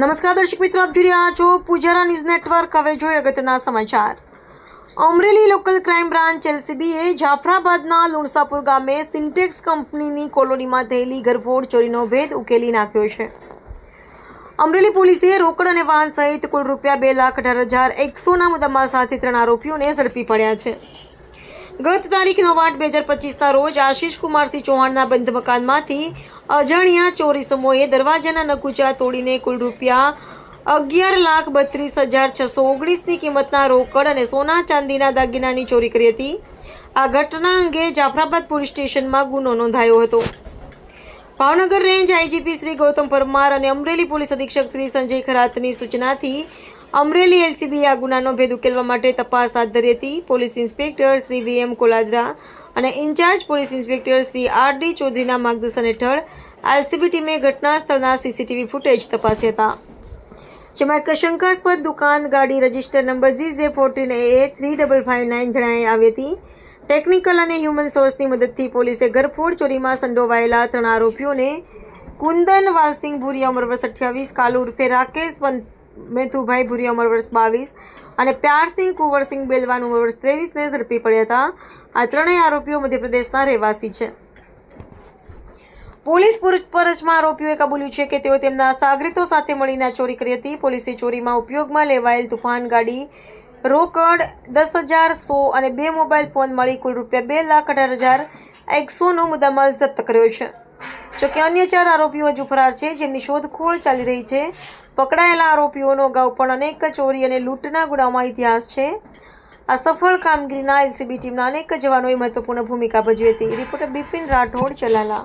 નમસ્કાર દર્શક મિત્રો, આપ જોઈ રહ્યા છો પૂજારા ન્યૂઝ નેટવર્ક. હવે જોઈએ અગત્યના સમાચાર. અમરેલી લોકલ ક્રાઇમ બ્રાન્ચ એલસીબીએ જાફરાબાદના લુણસાપુર ગામે સિન્ટેક્સ કંપનીની કોલોનીમાં થયેલી ગરફોડ ચોરીનો ભેદ ઉકેલી નાખ્યો છે. અમરેલી પોલીસે રોકડ અને વાહન સહિત કુલ રૂપિયા બે લાખ અઢાર હજાર એકસોના મુદ્દામાલ સાથે ત્રણ આરોપીઓને ઝડપી પડ્યા છે. ગત તારીખ નવ આઠ બે હજાર પચીસના રોજ આશીષ કુમારસિંહ ચૌહાણના બંધ મકાનમાંથી અજાણ્યા ચોરીસમોએ દરવાજાના નકુચા તોડીને કુલ રૂપિયા અગિયાર લાખ બત્રીસ હજાર છસો ઓગણીસની કિંમતના રોકડ અને સોના ચાંદીના દાગીનાની ચોરી કરી હતી. આ ઘટના અંગે જાફરાબાદ પોલીસ સ્ટેશનમાં ગુનો નોંધાયો હતો. ભાવનગર રેન્જ આઈજીપી શ્રી ગૌતમ પરમાર અને અમરેલી પોલીસ અધિક્ષક શ્રી સંજય ખરાતની સૂચનાથી અમરેલી એલસીબીએ આ ગુનાનો ભેદ ઉકેલવા માટે તપાસ હાથ ધરી હતી. Police inspector Shri VM Koladara અને in charge police inspector Shri R D ચૌધરીના માર્ગદર્શન હેઠળ એલસીબી ટીમે ઘટના સ્થળના સીસીટીવી ફૂટેજ તપાસ્યા હતા. જેમાં એક શંકાસ્પદ દુકાન, ગાડી register number G J fourteen A three double five nine જણાઈ આવી હતી. ટેકનિકલ અને હ્યુમન સોર્સની મદદથી પોલીસે ઘરફોડ ચોરીમાં સંડોવાયેલા ત્રણ આરોપીઓને કુંદન વાલસિંહ ભુરિયા ઉંમર વર્ષ અઠ્યાવીસ કાલુ ઉર્ફે રાકેશ વન- મેથુભાઈ ભુરિયા ઉંમર વર્ષ બાવીસ અને પ્યારસિંહ કુંવરસિંહ બેલવાન ઉંમર વર્ષ ત્રેવીસને ઝડપી પડ્યા હતા. આ ત્રણેય આરોપીઓ મધ્યપ્રદેશના રહેવાસી છે. પોલીસ પૂછપરછમાં આરોપીઓએ કબૂલ્યું છે કે તેઓ તેમના સાગરીતો સાથે મળીને ચોરી કરી હતી. પોલીસે ચોરીમાં ઉપયોગમાં લેવાયેલ તુફાન ગાડી, રોકડ દસ હજાર, સો અને બે મોબાઈલ ફોન મળી કુલ રૂપિયા બે લાખ અઢાર હજાર એકસોનો મુદ્દામાલ જપ્ત કર્યો છે. જોકે અન્ય ચાર આરોપીઓ હજુ ફરાર છે, જેમની શોધખોળ ચાલી રહી છે. પકડાયેલા આરોપીઓનો અગાઉ પણ અનેક ચોરી અને લૂંટના ગુનામાં ઇતિહાસ છે. આ સફળ કામગીરીના એલસીબી ટીમના અનેક જવાનોએ મહત્વપૂર્ણ ભૂમિકા ભજવી હતી. રિપોર્ટર બિપિન રાઠોડ, ચલાલા.